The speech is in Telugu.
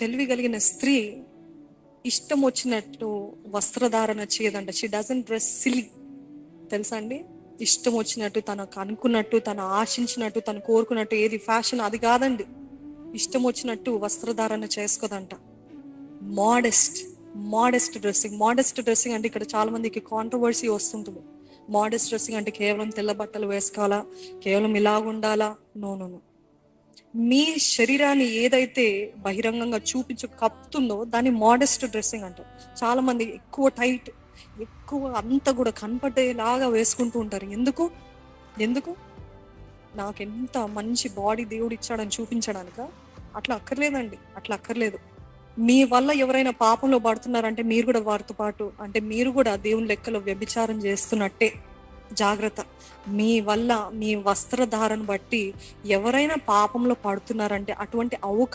తెలివి కలిగిన స్త్రీ ఇష్టం వచ్చినట్టు వస్త్రధారణ చేయదంట. షీ డజన్ డ్రెస్ సిలి తెలుసా అండి? ఇష్టం వచ్చినట్టు తనకు అనుకున్నట్టు తను ఆశించినట్టు తను కోరుకున్నట్టు ఏది ఫ్యాషన్ అది కాదండి. ఇష్టం వచ్చినట్టు వస్త్రధారణ చేసుకోదంట. Modest modest dressing modest dressing అంటే ఇక్కడ చాలా మందికి కాంట్రవర్సీ వస్తుంటుంది. మోడెస్ట్ డ్రెస్సింగ్ అంటే కేవలం తెల్ల బట్టలు వేసుకోవాలా? కేవలం ఇలాగుండాలా? నో నో నో మీ శరీరాన్ని ఏదైతే బహిరంగంగా చూపించు కప్పుతుందో దాన్ని మోడెస్ట్ డ్రెస్సింగ్ అంటారు చాలా మంది ఎక్కువ టైట్ ఎక్కువ అంతా కూడా కనపడేలాగా వేసుకుంటూ ఉంటారు. ఎందుకు? ఎందుకు? నాకు ఎంత మంచి బాడీ దేవుడు ఇచ్చాడని చూపించడానిక? అట్లా అక్కర్లేదండి. అట్లా అక్కర్లేదు. మీ వల్ల ఎవరైనా పాపంలో పడుతున్నారంటే మీరు కూడా వారితో పాటు అంటే మీరు కూడా దేవుని లెక్కలో వ్యభిచారం చేస్తున్నట్టే. జాగ్రత్త. మీ వల్ల మీ వస్త్రధారణ బట్టి ఎవరైనా పాపంలో పడుతున్నారంటే అటువంటి అవకాశం